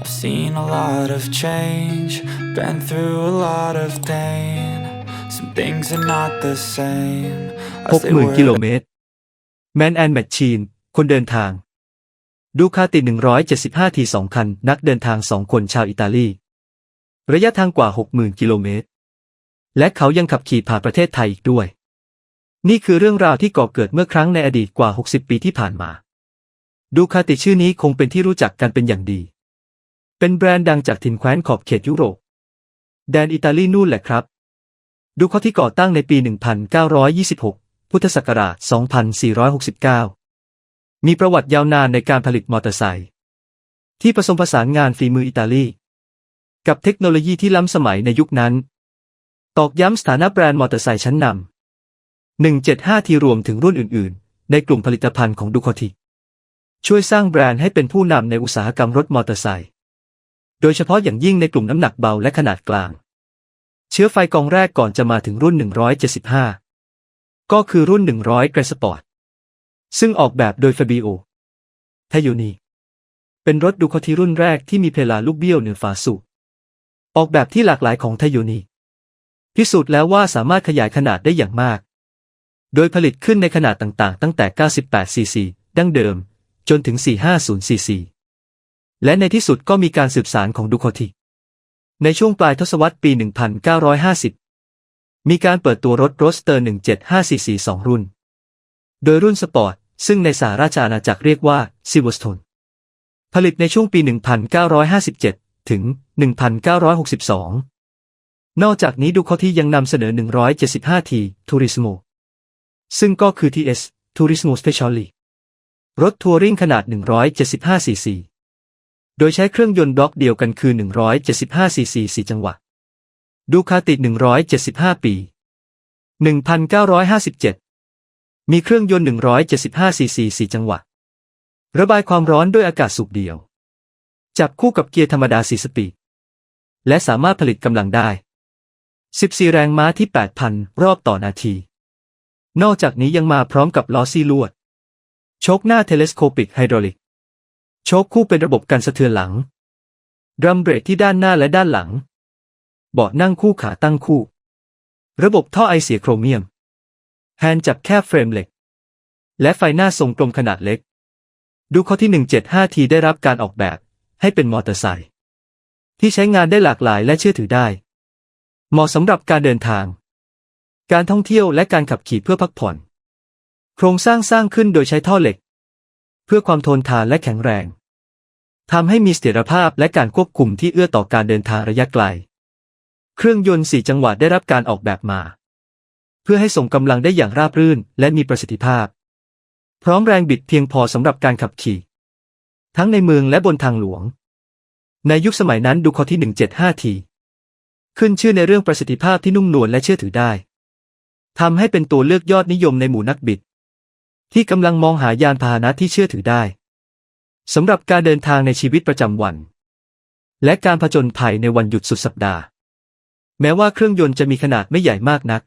I've seen a lot of change, been through a lot of pain. Some things are not the same as they 60,000 กิโล were. เมตร แมนแอนแมชชีน คนเดินทาง ดูคาติ 175 ที 2 คัน นักเดินทาง 2 คนชาวอิตาลี ระยะทางกว่า 60,000 กิโลเมตร และเขายังขับขี่ผ่านประเทศไทยอีกด้วย นี่คือเรื่องราวที่ก่อเกิดเมื่อครั้งในอดีตกว่า 60 ปีที่ผ่านมา ดูคาติชื่อนี้คงเป็นที่รู้จักกันเป็นอย่างดี เป็นแบรนด์ดังจากถิ่นแคว้นขอบเขตยุโรป แดนอิตาลีนู่นแหละครับ ดูเขาที่ก่อตั้งในปี 1926 พุทธศักราช 2469 มีประวัติยาวนานในการผลิตมอเตอร์ไซค์ที่ผสมผสานงานฝีมืออิตาลี กับเทคโนโลยีที่ล้ำสมัยในยุคนั้น ตอกย้ำสถานะแบรนด์มอเตอร์ไซค์ชั้นนำ 175 ที่รวมถึงรุ่นอื่น ๆ ในกลุ่มผลิตภัณฑ์ของดูคาติช่วยสร้างแบรนด์ให้เป็นผู้นำในอุตสาหกรรมรถมอเตอร์ไซค์ โดยเฉพาะอย่างยิ่งในกลุ่มน้ำหนักเบาและขนาดกลาง เชื้อไฟกองแรกก่อนจะมาถึงรุ่น 175 ก็คือรุ่น 100เกรสปอร์ตซึ่งออกแบบโดยฟาบิโอทาโยนีเป็นรถดูคาติรุ่นแรกที่มีเพลาลูกเบี้ยวเหนือฝาสูบออกแบบที่หลากหลายของทาโยนีพิสูจน์แล้วว่าสามารถขยายขนาดได้อย่างมาก โดยผลิตขึ้นในขนาดต่างๆ ตั้งแต่ 98ซีซีดั้งเดิม จนถึง 450ซีซี และในที่สุดก็มีการสืบสารของดูโคติ ในช่วงปลายทศวรรษปี 1950 มีการเปิดตัวรถโรสเตอร์ 175cc 2รุ่น โดยรุ่นสปอร์ต ซึ่งในสหราชอาณาจักรเรียกว่าซิวสโตนผลิตในช่วงปี 1957 ถึง 1962 นอกจากนี้ดูคาติยังนำเสนอ 175T Turismo ซึ่งก็คือ TS Turismo Speciale รถทัวริงขนาด 175cc โดยใช้เครื่องยนต์บล็อกเดียวกันคือ 175cc 4จังหวะ ดูคาติด 175 ปี 1957 มีเครื่องยนต์ 175cc 4จังหวะ ระบายความร้อนด้วยอากาศสูบเดียว จับคู่กับเกียร์ธรรมดา 4 สปีด และสามารถผลิตกำลังได้ 14 แรงม้าที่ 8,000 รอบต่อนาที นอกจากนี้ยังมาพร้อมกับล้อซี่ลวด โชคหน้าเทเลสโคปิกไฮดรอลิก โชคคู่เป็นระบบกันสะเทือนหลังดรัมเบรกที่ด้านหน้าและด้านหลัง เบาะนั่งคู่ขาตั้งคู่ ระบบท่อไอเสียโครเมียม แฮนด์จับแคบเฟรมเหล็ก และไฟหน้าทรงกลมขนาดเล็ก ดูข้อที่ 175 ทีได้รับการออกแบบให้เป็นมอเตอร์ไซค์ที่ใช้งานได้หลากหลายและเชื่อถือได้ เหมาะสำหรับการเดินทาง การท่องเที่ยวและการขับขี่เพื่อพักผ่อน โครงสร้างสร้างขึ้นโดยใช้ท่อเหล็ก เพื่อความทนทานและแข็งแรง ทำให้มีเสถียรภาพและการควบคุมที่เอื้อต่อการเดินทางระยะไกล เครื่องยนต์สี่จังหวะได้รับการออกแบบมา เพื่อให้ส่งกำลังได้อย่างราบรื่นและมีประสิทธิภาพ พร้อมแรงบิดเพียงพอสำหรับการขับขี่ ทั้งในเมืองและบนทางหลวง ในยุคสมัยนั้นดูคอที่ 175 ทีขึ้นชื่อในเรื่องประสิทธิภาพที่นุ่มนวลและเชื่อถือได้ทำให้เป็นตัวเลือกยอดนิยมในหมู่นักบิด ที่กำลังมองหายานพาหนะที่เชื่อถือได้ สำหรับการเดินทางในชีวิตประจำวัน และการผจญภัยในวันหยุดสุดสัปดาห์ แม้ว่าเครื่องยนต์จะมีขนาดไม่ใหญ่มากนัก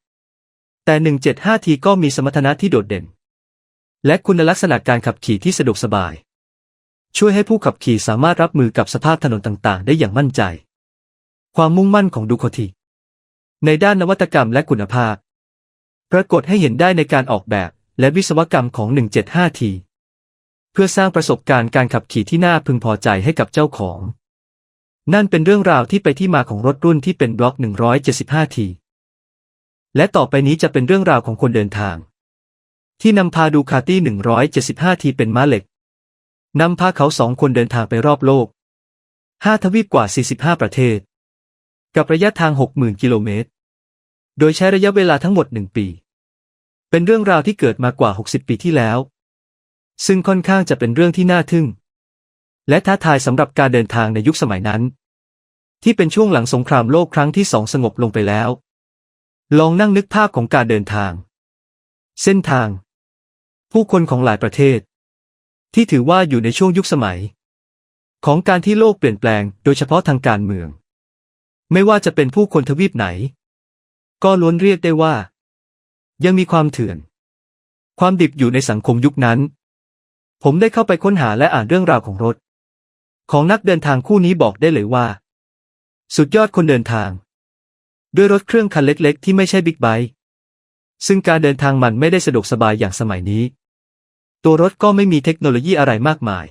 แต่ 175ทีก็มีสมรรถนะที่โดดเด่น และคุณลักษณะการขับขี่ที่สะดวกสบาย ช่วยให้ผู้ขับขี่สามารถรับมือกับสภาพถนนต่างๆ ได้อย่างมั่นใจ ความมุ่งมั่นของดูคาติในด้านนวัตกรรมและคุณภาพ ปรากฏให้เห็นได้ในการออกแบบและวิศวกรรมของ 175ที เพื่อสร้างประสบการณ์การขับขี่ที่น่าพึงพอใจให้กับเจ้าของ นั่นเป็นเรื่องราวที่ไปที่มาของรถรุ่นที่เป็นบล็อก 175ทีและต่อไปนี้จะเป็นเรื่องราวของคนเดินทาง ที่นำพาดูคาตี้ 175ทีเป็นม้าเหล็กนำพาเขาสองคนเดินทางไปรอบโลก 5 ทวีปกว่า 45 ประเทศ กับระยะทาง 60,000 กิโลเมตร โดยใช้ระยะเวลาทั้งหมด 1 ปี เป็นเรื่องราวที่เกิดมากว่า 60 ปีที่แล้ว ซึ่งค่อนข้างจะเป็นเรื่องที่น่าทึ่ง และท้าทายสำหรับการเดินทางในยุคสมัยนั้น ที่เป็นช่วงหลังสงครามโลกครั้งที่สองสงบลงไปแล้ว ลองนั่งนึกภาพของการเดินทาง เส้นทาง ผู้คนของหลายประเทศ ที่ถือว่าอยู่ในช่วงยุคสมัย ของการที่โลกเปลี่ยนแปลงโดยเฉพาะทางการเมือง ไม่ว่าจะเป็นผู้คนทวีปไหน ก็ล้วนเรียกได้ว่า ยังมีความเถื่อน ความดิบอยู่ในสังคมยุคนั้น ผมได้เข้าไปค้นหาและอ่านเรื่องราวของรถ ของนักเดินทางคู่นี้บอกได้เลยว่า สุดยอดคนเดินทาง ด้วยรถเครื่องคันเล็กๆ ที่ไม่ใช่บิ๊กไบค์ซึ่งการเดินทางมันไม่ได้สะดวกสบายอย่างสมัยนี้ ตัวรถก็ไม่มีเทคโนโลยีอะไรมากมาย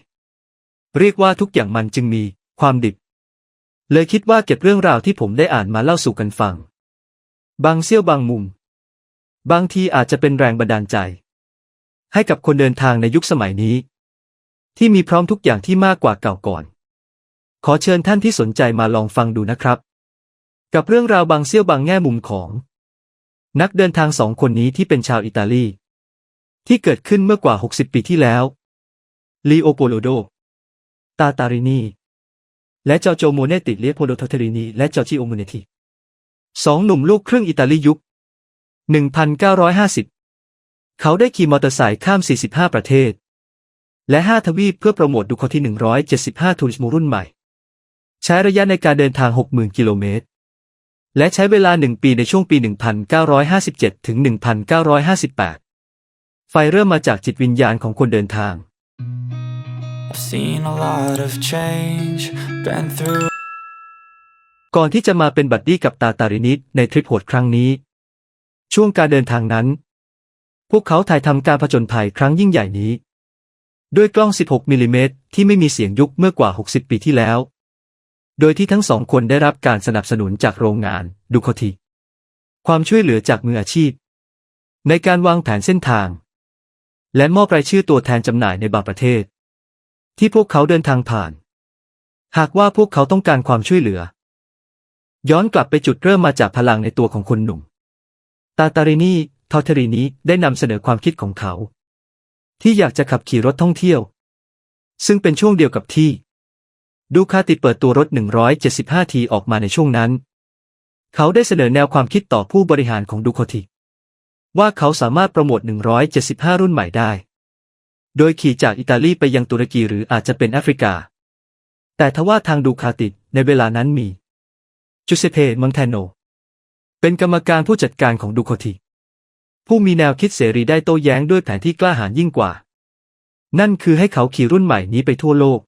เรียกว่าทุกอย่างมันจึงมีความดิบ เลยคิดว่าเก็บเรื่องราวที่ผมได้อ่านมาเล่าสู่กันฟัง บางเสี้ยวบางมุม บางทีอาจจะเป็นแรงบันดาลใจ ให้กับคนเดินทางในยุคสมัยนี้ ที่มีพร้อมทุกอย่างที่มากกว่าเก่าก่อน ขอเชิญท่านที่สนใจมาลองฟังดูนะครับ กับเรื่องราวบางเสี้ยวบางแง่มุมของ นักเดินทางสองคนนี้ที่เป็นชาวอิตาลี ที่เกิดขึ้นเมื่อกว่า 60 ปีที่แล้วลีโอโปโลโด ตาตารินี และจอโจโมเนติเลียโพโลโทเทรินีและจอจิโอโมเนติสองหนุ่มลูกครึ่งอิตาลียุค 1950 เขาได้ขี่มอเตอร์ไซค์ข้าม 45 ประเทศ และ 5 ทวีปเพื่อโปรโมทดูคอที่ 175ทูริสโมรุ่นใหม่ ใช้ระยะในการเดินทาง 60,000 กิโลเมตร และใช้เวลา 1 ปีในช่วงปี 1957 ถึง 1958 ไฟเริ่มมาจากจิตวิญญาณของคนเดินทาง I've seen a lot of change, been through ก่อนที่จะมาเป็นบัดดี้กับตาตารินิดในทริปโหดครั้งนี้ ช่วงการเดินทางนั้น พวกเขาถ่ายทำการผจญภัยครั้งยิ่งใหญ่นี้ ด้วยกล้อง 16มิลลิเมตรที่ไม่มีเสียงยุคเมื่อกว่า 60 ปีที่แล้ว โดยที่ทั้งสองคนได้รับการสนับสนุนจากโรงงานดูคทีความช่วยเหลือจากมืออาชีพ ในการวางแผนเส้นทาง และมอบรายชื่อตัวแทนจำหน่ายในบางประเทศ ที่พวกเขาเดินทางผ่าน หากว่าพวกเขาต้องการความช่วยเหลือ ย้อนกลับไปจุดเริ่มมาจากพลังในตัวของคนหนุ่ม ตาตารินี ทอเทรินีได้นำเสนอความคิดของเขา ที่อยากจะขับขี่รถท่องเที่ยว ซึ่งเป็นช่วงเดียวกับที่ ดูคาติเปิดตัวรถ 175 ทีออกมาในช่วงนั้น เขาได้เสนอแนวความคิดต่อผู้บริหารของดูคติว่าเขาสามารถโปรโมท 175 รุ่นใหม่ได้ โดยขี่จากอิตาลีไปยังตุรกีหรืออาจจะเป็นแอฟริกา แต่ทว่าทางดูคาติในเวลานั้นมีจูเซเปมอนเทโน เป็นกรรมการผู้จัดการของดูคติ ผู้มีแนวคิดเสรีได้โต้แย้งด้วยแผนที่กล้าหาญยิ่งกว่า นั่นคือให้เขาขี่รุ่นใหม่นี้ไปทั่วโลก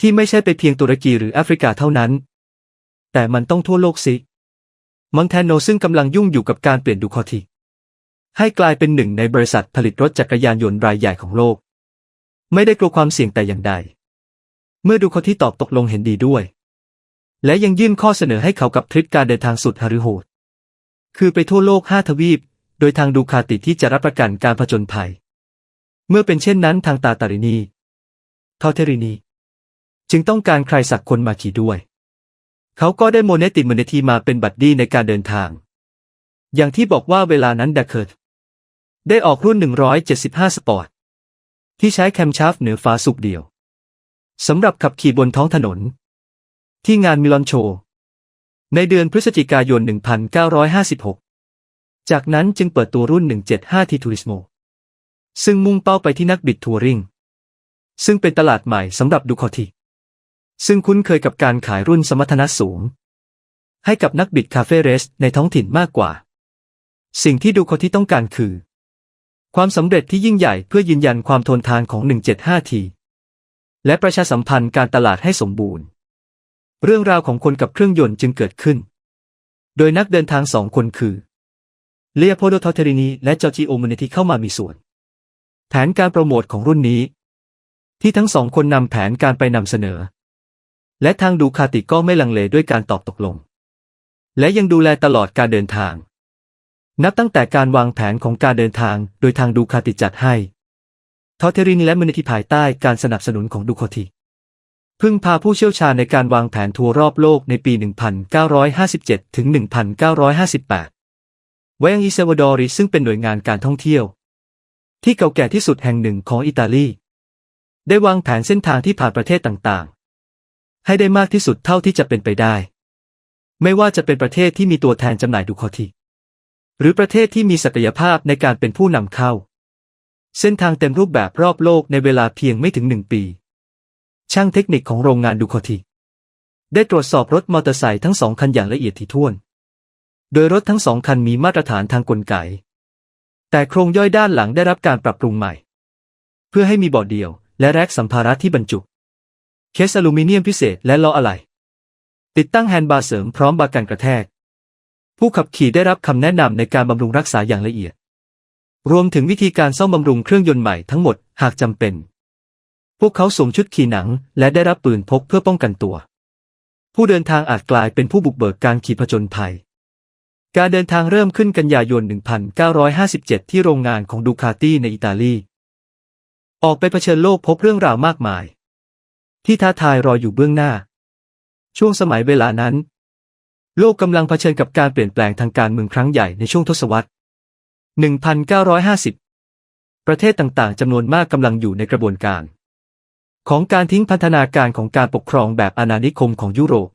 ที่ไม่ใช่ไปเพียงตุรกีหรือแอฟริกาเท่านั้น แต่มันต้องทั่วโลกสิมอนเทนโนซึ่งกำลังยุ่งอยู่กับการเปลี่ยนดูคอติให้กลายเป็นหนึ่งในบริษัทผลิตรถจักรยานยนต์รายใหญ่ของโลก ไม่ได้กลัวความเสี่ยงแต่อย่างใด เมื่อดูคอติตอบตกลงเห็นดีด้วย และยังยื่นข้อเสนอให้เขากับทริปการเดินทางสุดฮาริโหดคือไปทั่วโลกห้าทวีป โดยทางดูคาติที่จะรับประกันการผจญภัย เมื่อเป็นเช่นนั้นทางตาตารินีทอเทรินี จึงต้องการใครสักคนมาขี่ด้วย เขาก็ได้โมเนติมเนทีมาเป็นบัดดี้ในการเดินทาง อย่างที่บอกว่าเวลานั้นดักเคิร์ดได้ออกรุ่น 175 สปอร์ต ที่ใช้แคมชาฟเหนือฟ้าสุกเดียวสำหรับขับขี่บนท้องถนน ที่งานมิลอนโช ในเดือนพฤศจิกายน 1956 จากนั้นจึงเปิดตัวรุ่น 175ทีทูริสโมซึ่งมุ่งเป้าไปที่นักบิดทัวริง ซึ่งเป็นตลาดใหม่สำหรับดูคอติซึ่งคุ้นเคยกับการขายรุ่นสมรรถนะสูง ให้กับนักบิดคาเฟ่เรสในท้องถิ่นมากกว่า สิ่งที่ดูคอติต้องการคือ ความสำเร็จที่ยิ่งใหญ่เพื่อยืนยันความทนทานของ 175ทีและประชาสัมพันธ์การตลาดให้สมบูรณ์ เรื่องราวของคนกับเครื่องยนต์จึงเกิดขึ้น โดยนักเดินทางสองคนคือ เลียโพโดทอเทรินีและจอจิโอมูเนติเข้ามามีส่วน แผนการโปรโมทของรุ่นนี้ ที่ทั้งสองคนนำแผนการไปนำเสนอ และทางดูคาติก็ไม่ลังเลด้วยการตอบตกลง และยังดูแลตลอดการเดินทาง นับตั้งแต่การวางแผนของการเดินทาง โดยทางดูคาติจัดให้ทอเทรินีและมูเนติภายใต้การสนับสนุนของดูคาติพึ่งพาผู้เชี่ยวชาญในการวางแผนทัวร์รอบโลกในปี 1957 ถึง 1958 ไวงอิเซวดอริซึ่งเป็นหน่วยงานการท่องเที่ยว ที่เก่าแก่ที่สุดแห่งหนึ่งของอิตาลี ได้วางแผนเส้นทางที่ผ่านประเทศต่างๆ ให้ได้มากที่สุดเท่าที่จะเป็นไปได้ ไม่ว่าจะเป็นประเทศที่มีตัวแทนจำหน่ายดูคอติหรือประเทศที่มีศักยภาพในการเป็นผู้นำเข้า เส้นทางเต็มรูปแบบรอบโลกในเวลาเพียงไม่ถึงหนึ่งปี ช่างเทคนิคของโรงงานดูคอติได้ตรวจสอบรถมอเตอร์ไซค์ทั้งสองคันอย่างละเอียดถี่ถ้วน โดยรถทั้งสองคันมีมาตรฐานทางกลไก แต่โครงย่อยด้านหลังได้รับการปรับปรุงใหม่ เพื่อให้มีเบาะเดียว และแร็กสัมภาระที่บรรจุ เคสอลูมิเนียมพิเศษและล้ออะไหล่ติดตั้งแฮนด์บาร์เสริมพร้อมบาร์กันกระแทก ผู้ขับขี่ได้รับคำแนะนำในการบำรุงรักษาอย่างละเอียด รวมถึงวิธีการซ่อมบำรุงเครื่องยนต์ใหม่ทั้งหมดหากจำเป็น พวกเขาสวมชุดขี่หนัง และได้รับปืนพกเพื่อป้องกันตัว ผู้เดินทางอาจกลายเป็นผู้บุกเบิกการขี่ผจญภัย การเดินทางเริ่มขึ้นกันยายน 1957 ที่โรงงานของดูคาตี้ในอิตาลี ออกไปเผชิญโลกพบเรื่องราวมากมาย ที่ท้าทายรออยู่เบื้องหน้า ช่วงสมัยเวลานั้น โลกกำลังเผชิญกับการเปลี่ยนแปลงทางการเมืองครั้งใหญ่ในช่วงทศวรรษ 1950 ประเทศต่างๆจำนวนมากกำลังอยู่ในกระบวนการ ของการทิ้งพันธนาการของการปกครองแบบอาณานิคมของยุโรป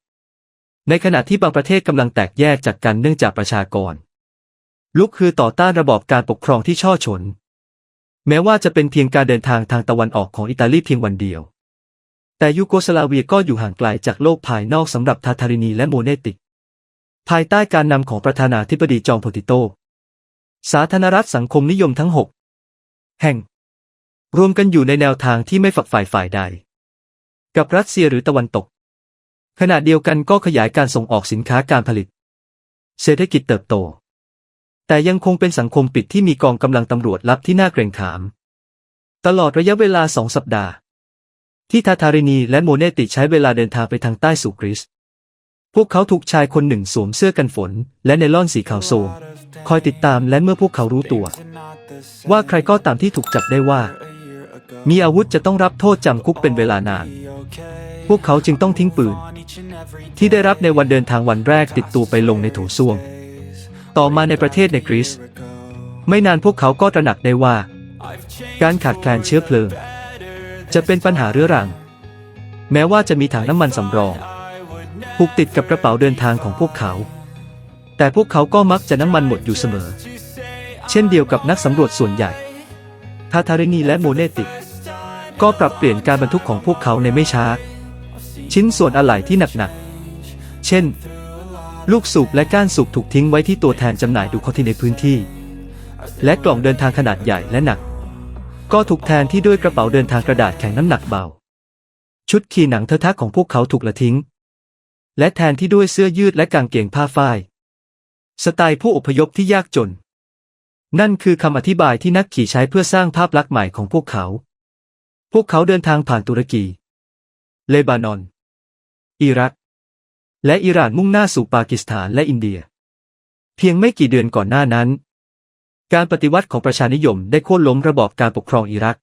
ในขณะที่บางประเทศกำลังแตกแยกจากกันเนื่องจากประชากร ลุกคือต่อต้านระบอบการปกครองที่ช่อชนแม้ว่าจะเป็นเพียงการเดินทางทางตะวันออกของอิตาลีเพียงวันเดียว แต่ยูโกสลาเวียก็อยู่ห่างไกลจากโลกภายนอกสำหรับทาทารินีและโมเนติก ภายใต้การนำของประธานาธิบดีจอมโพติโต สาธารณรัฐสังคมนิยมทั้ง 6 แห่ง รวมกันอยู่ในแนวทางที่ไม่ฝักฝ่ายฝ่ายใด กับรัสเซียหรือตะวันตก ขณะเดียวกันก็ขยายการส่งออกสินค้าการผลิต เศรษฐกิจเติบโต แต่ยังคงเป็นสังคมปิดที่มีกองกำลังตำรวจลับที่น่าเกรงขาม ตลอดระยะเวลาสองสัปดาห์ ที่ทาทารินีและโมเนติใช้เวลาเดินทางไปทางใต้สู่กรีซพวกเขาถูกชายคนหนึ่งสวมเสื้อกันฝน และไนล่อนสีขาวโซมคอยติดตามและเมื่อพวกเขารู้ตัว ว่าใครก็ตามที่ถูกจับได้ว่า มีอาวุธจะต้องรับโทษจำคุกเป็นเวลานาน พวกเขาจึงต้องทิ้งปืน ที่ได้รับในวันเดินทางวันแรกติดตัวไปลงในโถส้วม ต่อมาในประเทศในกรีซไม่นานพวกเขาก็ตระหนักได้ว่า การขาดแคลนเชื้อเพลิง จะเป็นปัญหาเรื้อรัง แม้ว่าจะมีถังน้ำมันสำรองผูกติดกับกระเป๋าเดินทางของพวกเขา แต่พวกเขาก็มักจะน้ำมันหมดอยู่เสมอ เช่นเดียวกับนักสำรวจส่วนใหญ่ทาทารินีและโมเนติกก็ปรับเปลี่ยนการบรรทุกของพวกเขาในไม่ช้า ชิ้นส่วนอะไหล่ที่หนักๆ เช่น ลูกสูบและก้านสูบถูกทิ้งไว้ที่ตัวแทนจำหน่ายดูคอที่ในพื้นที่ และกล่องเดินทางขนาดใหญ่และหนัก ก็ถูกแทนที่ด้วยกระเป๋าเดินทางกระดาษแข็งน้ำหนักเบา ชุดขี่หนังเทอะทักของพวกเขาถูกละทิ้ง และแทนที่ด้วยเสื้อยืดและกางเกงผ้าฝ้าย สไตล์ผู้อพยพที่ยากจน นั่นคือคำอธิบายที่นักขี่ใช้เพื่อสร้างภาพลักษณ์ใหม่ของพวกเขา พวกเขาเดินทางผ่านตุรกี เลบานอน อิรัก และอิหร่านมุ่งหน้าสู่ปากีสถานและอินเดีย เพียงไม่กี่เดือนก่อนหน้านั้น การปฏิวัติของประชานิยมได้โค่นล้มระบอบการปกครองอิรัก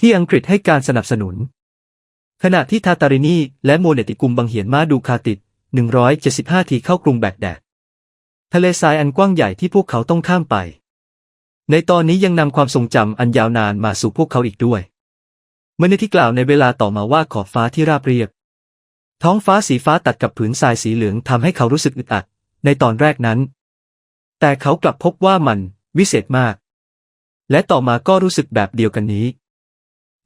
ที่อังกฤษให้การสนับสนุน ขณะที่ทาตารินีและโมเนติกุมบังเหียนมาดูคาติด 175 ทีเข้ากรุงแบกแดด ทะเลทรายอันกว้างใหญ่ที่พวกเขาต้องข้ามไปในตอนนี้ยังนำความทรงจำอันยาวนานมาสู่พวกเขาอีกด้วย เมื่อในที่กล่าวในเวลาต่อมาว่าขอบฟ้าที่ราบเรียบ ท้องฟ้าสีฟ้าตัดกับผืนทรายสีเหลืองทำให้เขารู้สึกอึดอัด ในตอนแรกนั้น แต่เขากลับพบว่ามันวิเศษมาก และต่อมาก็รู้สึกแบบเดียวกันนี้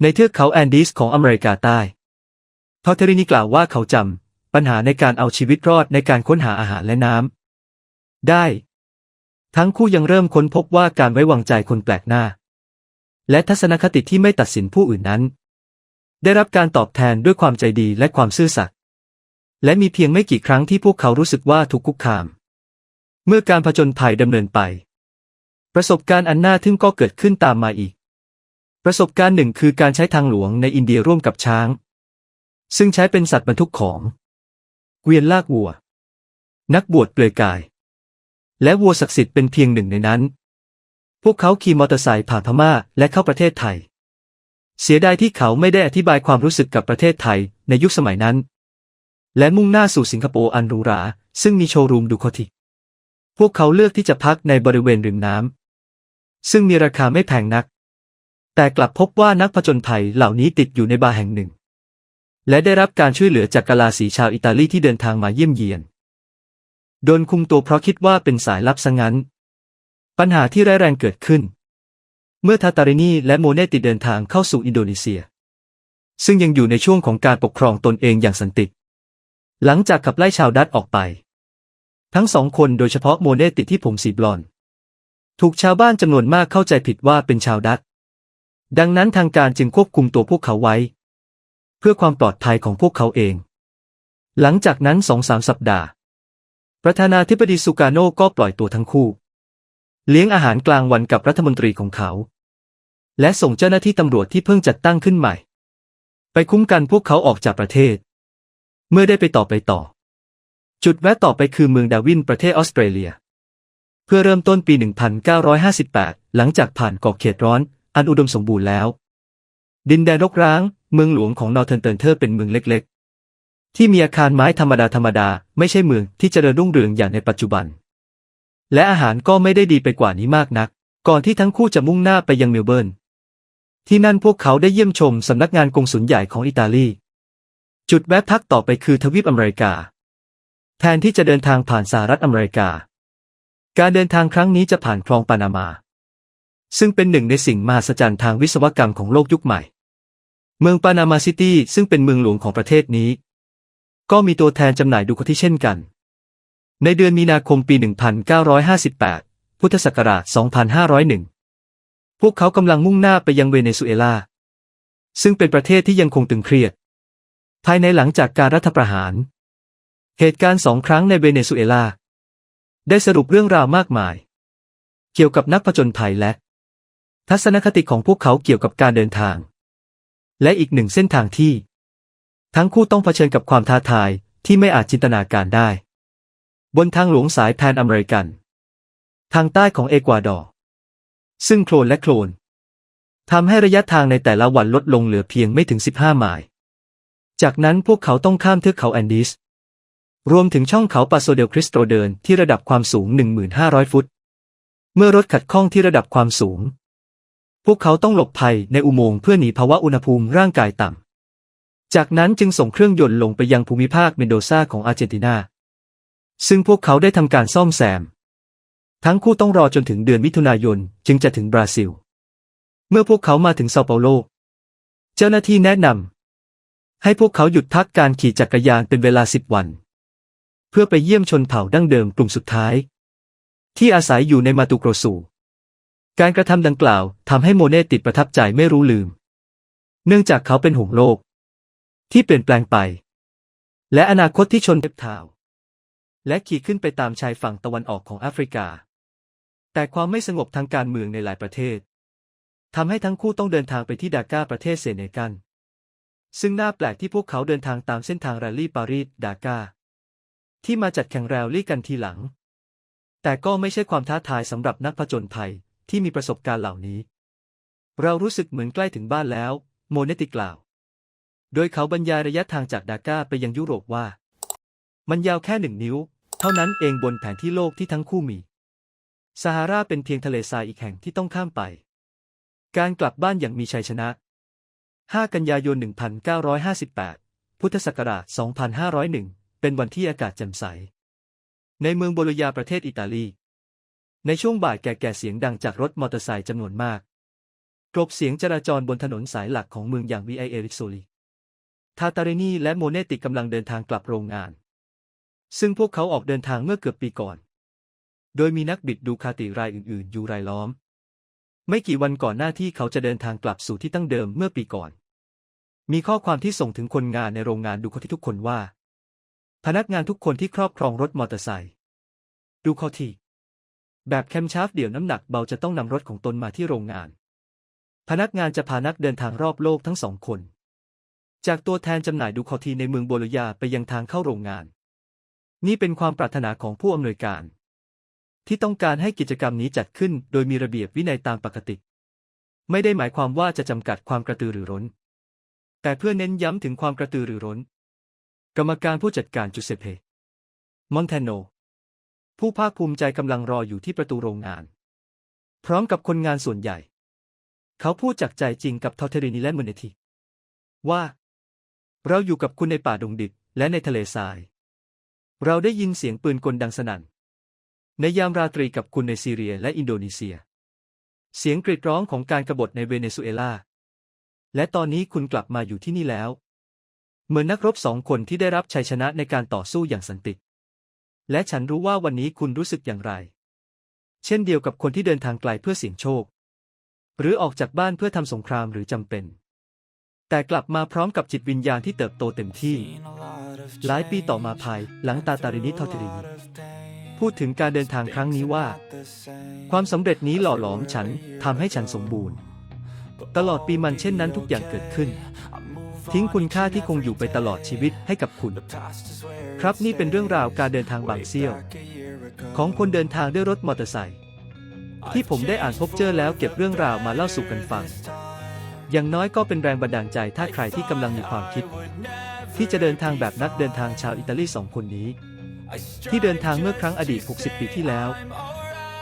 ในเทือกเขาแอนดีสของอเมริกาใต้ทอเทรินีกล่าวว่าเขาจำปัญหาในการเอาชีวิตรอดในการค้นหาอาหารและน้ำได้ ทั้งคู่ยังเริ่มค้นพบว่าการไว้วางใจคนแปลกหน้า และทัศนคติที่ไม่ตัดสินผู้อื่นนั้น ได้รับการตอบแทนด้วยความใจดีและความซื่อสัตย์และมีเพียงไม่กี่ครั้งที่พวกเขารู้สึกว่าถูกคุกคาม เมื่อการผจญภัยดำเนินไป ประสบการณ์อันน่าทึ่งก็เกิดขึ้นตามมาอีก ประสบการณ์หนึ่งคือการใช้ทางหลวงในอินเดียร่วมกับช้าง ซึ่งใช้เป็นสัตว์บรรทุกของเกวียนลากวัว นักบวชเปลือยกาย และวัวศักดิ์สิทธิ์เป็นเพียงหนึ่งในนั้น พวกเขาขี่มอเตอร์ไซค์ผ่านพม่าและเข้าประเทศไทย เสียดายที่เขาไม่ได้อธิบายความรู้สึกกับประเทศไทยในยุคสมัยนั้น และมุ่งหน้าสู่สิงคโปร์อันหรูหราซึ่งมีโชว์รูมดูคอติพวกเขาเลือกที่จะพักในบริเวณริมน้ำซึ่งมีราคาไม่แพงนัก แต่กลับพบว่านักผจญภัยเหล่านี้ติดอยู่ในบาร์แห่งหนึ่ง และได้รับการช่วยเหลือจากกะลาสีชาวอิตาลีที่เดินทางมาเยี่ยมเยียน โดนคุมตัวเพราะคิดว่าเป็นสายลับซะงั้น ปัญหาที่ร้ายแรงเกิดขึ้น เมื่อทาตารินีและโมเนติเดินทางเข้าสู่อินโดนีเซีย ซึ่งยังอยู่ในช่วงของการปกครองตนเองอย่างสันติ หลังจากขับไล่ชาวดัตออกไป ทั้งสองคนโดยเฉพาะโมเนติที่ผมสีบลอนด์ถูกชาวบ้านจำนวนมากเข้าใจผิดว่าเป็นชาวดัตดังนั้นทางการจึงควบคุมตัวพวกเขาไว้ เพื่อความปลอดภัยของพวกเขาเอง หลังจากนั้นสองสามสัปดาห์ ประธานาธิบดีสุกาโนก็ปล่อยตัวทั้งคู่ เลี้ยงอาหารกลางวันกับรัฐมนตรีของเขา และส่งเจ้าหน้าที่ตำรวจที่เพิ่งจัดตั้งขึ้นใหม่ ไปคุ้มกันพวกเขาออกจากประเทศ เมื่อได้ไปต่อไปต่อ จุดแวะต่อไปคือเมืองดาวินประเทศออสเตรเลีย เพื่อเริ่มต้นปี 1958 หลังจากผ่านเกาะเขตร้อน อันอุดมสมบูรณ์แล้ว ดินแดนรกร้าง เมืองหลวงของนอร์เทิร์นเทิร์นเทอร์เป็นเมืองเล็กๆ ที่มีอาคารไม้ธรรมดาธรรมดาๆไม่ใช่เมืองที่จเจริญรุ่งเรืองอย่างในปัจจุบัน และอาหารก็ไม่ได้ดีไปกว่านี้มากนัก ก่อนที่ทั้งคู่จะมุ่งหน้าไปยังเมลเบิร์น ที่นั่นพวกเขาได้เยี่ยมชมสำนักงานกงสุลใหญ่ของอิตาลี จุดแวะพักต่อไปคือทวีปอเมริกา แทนที่จะเดินทางผ่านสหรัฐอเมริกา การเดินทางครั้งนี้จะผ่านคลองปานามา ซึ่งเป็นหนึ่งในสิ่งมหัศจรรย์ทางวิศวกรรมของโลกยุคใหม่ เมืองปานามาซิตี้ซึ่งเป็นเมืองหลวงของประเทศนี้ ก็มีตัวแทนจำหน่ายดูคาที่เช่นกัน ในเดือนมีนาคมปี 1958 พุทธศักราช 2501 วกเขากำลังมุ่งหน้าไปยังเวเนซุเอลา ซึ่งเป็นประเทศที่ยังคงตึงเครียด ภายในหลังจากการรัฐประหาร เหตุการณ์สองครั้งในเวเนซุเอลา ได้สรุปเรื่องราวมากมาย เกี่ยวกับนักผจญภัยและ ทัศนคติของพวกเขาเกี่ยวกับการเดินทาง และอีกหนึ่งเส้นทางที่ ทั้งคู่ต้องเผชิญกับความท้าทายที่ไม่อาจจินตนาการได้ บนทางหลวงสายแพนอเมริกัน ทางใต้ของเอกวาดอร์ ซึ่งโคลนและโคลนทำให้ระยะทางในแต่ละวันลดลงเหลือเพียงไม่ถึง 15 ไมล์ จากนั้นพวกเขาต้องข้ามเทือกเขาแอนดีส รวมถึงช่องเขาปาโซเดลคริสโตเดินที่ระดับความสูง 1,500 ฟุต เมื่อรถขัดข้องที่ระดับความสูง พวกเขาต้องหลบภัยในอุโมงค์เพื่อหนีภาวะอุณหภูมิร่างกายต่ำ จากนั้นจึงส่งเครื่องยนต์ลงไปยังภูมิภาคเมนโดซาของอาร์เจนตินา ซึ่งพวกเขาได้ทำการซ่อมแซม ทั้งคู่ต้องรอจนถึงเดือนมิถุนายนจึงจะถึงบราซิล เมื่อพวกเขามาถึงเซาเปาโล เจ้าหน้าที่แนะนำให้พวกเขาหยุดพักการขี่จักรยานเป็นเวลาสิบวัน เพื่อไปเยี่ยมชนเผ่าดั้งเดิมกลุ่มสุดท้าย ที่อาศัยอยู่ในมาตุโกรสูการกระทำดังกล่าวทำให้โมเน่ติดประทับใจไม่รู้ลืม เนื่องจากเขาเป็นห่วงโลก ที่เปลี่ยนแปลงไป และอนาคตที่ชนเทปทาวและขี่ขึ้นไปตามชายฝั่งตะวันออกของแอฟริกา แต่ความไม่สงบทางการเมืองในหลายประเทศทำให้ทั้งคู่ต้องเดินทางไปที่ดาก้าประเทศเซเนกัลซึ่งน่าแปลกที่พวกเขาเดินทางตามเส้นทางแรลลี่ปารีสดาก้า ที่มาจัดแข่งแรลลี่กันทีหลัง แต่ก็ไม่ใช่ความท้าทายสำหรับนักผจญภัยที่มีประสบการณ์เหล่านี้ เรารู้สึกเหมือนใกล้ถึงบ้านแล้ว โมเนติกล่าว โดยเขาบรรยายระยะทางจากดาก้าไปยังยุโรปว่า มันยาวแค่หนึ่งนิ้ว เท่านั้นเองบนแผนที่โลกที่ทั้งคู่มี ซาฮาราเป็นเพียงทะเลทรายอีกแห่งที่ต้องข้ามไป การกลับบ้านอย่างมีชัยชนะ 5 กันยายน 1958 พุทธศักราช 2501 เป็นวันที่อากาศแจ่มใส ในเมืองโบโลญาประเทศอิตาลี ในช่วงบ่ายแก่ๆเสียงดังจากรถมอเตอร์ไซค์จำนวนมากกลบเสียงจราจรบนถนนสายหลักของเมืองอย่างวิไอเอริโซลีทาตาเรนีและโมเนติกำลังเดินทางกลับโรงงาน ซึ่งพวกเขาออกเดินทางเมื่อเกือบปีก่อน โดยมีนักบิดดูคาติรายอื่นๆ อยู่รายล้อม ไม่กี่วันก่อนหน้าที่เขาจะเดินทางกลับสู่ที่ตั้งเดิมเมื่อปีก่อน มีข้อความที่ส่งถึงคนงานในโรงงานดูคาติทุกคนว่า พนักงานทุกคนที่ครอบครองรถมอเตอร์ไซค์ดูคาติแบบแคมชาร์ฟเดี่ยวน้ำหนักเบาจะต้องนำรถของตนมาที่โรงงาน พนักงานจะพานักเดินทางรอบโลกทั้งสองคน จากตัวแทนจำหน่ายดูคอทีในเมืองโบโลญาไปยังทางเข้าโรงงาน นี่เป็นความปรารถนาของผู้อำนวยการ ที่ต้องการให้กิจกรรมนี้จัดขึ้น โดยมีระเบียบวินัยตามปกติ ไม่ได้หมายความว่าจะจำกัดความกระตือรือร้น แต่เพื่อเน้นย้ำถึงความกระตือรือร้น กรรมการผู้จัดการจูเซเปมอนเทโน ผู้ภาคภูมิใจกำลังรออยู่ที่ประตูโรงงาน พร้อมกับคนงานส่วนใหญ่ เขาพูดจากใจจริงกับทอเทรินีและมูเนติว่า เราอยู่กับคุณในป่าดงดิบและในทะเลทราย เราได้ยินเสียงปืนกลดังสนั่น ในยามราตรีกับคุณในซีเรียและอินโดนีเซีย เสียงกรีดร้องของการกบฏในเวเนซุเอลา และตอนนี้คุณกลับมาอยู่ที่นี่แล้ว เหมือนนักรบสองคนที่ได้รับชัยชนะในการต่อสู้อย่างสันติ และฉันรู้ว่าวันนี้คุณรู้สึกอย่างไร เช่นเดียวกับคนที่เดินทางไกลเพื่อเสี่ยงโชค หรือออกจากบ้านเพื่อทำสงครามหรือจำเป็น แต่กลับมาพร้อมกับจิตวิญญาณที่เติบโตเต็มที่ หลายปีต่อมาภายหลังตาตารินิทอทริ พูดถึงการเดินทางครั้งนี้ว่า ความสำเร็จนี้หล่อหลอมฉันทำให้ฉันสมบูรณ์ ตลอดปีมันเช่นนั้นทุกอย่างเกิดขึ้น ทิ้งคุณค่าที่คงอยู่ไปตลอดชีวิตให้กับคุณ ครับนี่เป็นเรื่องราวการเดินทางบางเสี้ยว ของคนเดินทางด้วยรถมอเตอร์ไซค์ที่ผมได้อ่านพบเจอแล้วเก็บเรื่องราวมาเล่าสู่กันฟัง อย่างน้อยก็เป็นแรงบันดาลใจถ้าใครที่กำลังมีความคิด ที่จะเดินทางแบบนักเดินทางชาวอิตาลีสองคนนี้ ที่เดินทางเมื่อครั้งอดีต 60 ปีที่แล้ว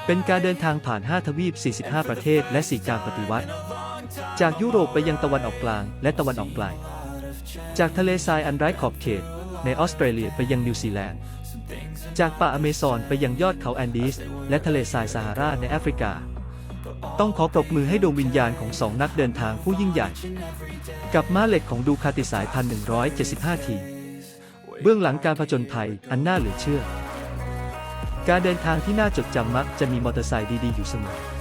เป็นการเดินทางผ่าน 5 ทวีป 45 ประเทศ และ 4 การปฏิวัติ จากยุโรปไปยังตะวันออกกลาง และตะวันออกไกล จากทะเลทรายอันไร้ขอบเขต ในออสเตรเลียไปยังนิวซีแลนด์ จากป่าอเมซอนไปยังยอดเขาแอนดีส และทะเลทรายซาฮาราในแอฟริกา ต้องขอปรบมือให้ดวงวิญญาณของสองนักเดินทางผู้ยิ่งใหญ่ กับม้าเหล็กของดูคาติสายพัน175 ที เบื้องหลังการผจญภัยอันน่าเหลือเชื่อ การเดินทางที่น่าจดจำมักจะมีมอเตอร์ไซค์ดีๆอยู่เสมอ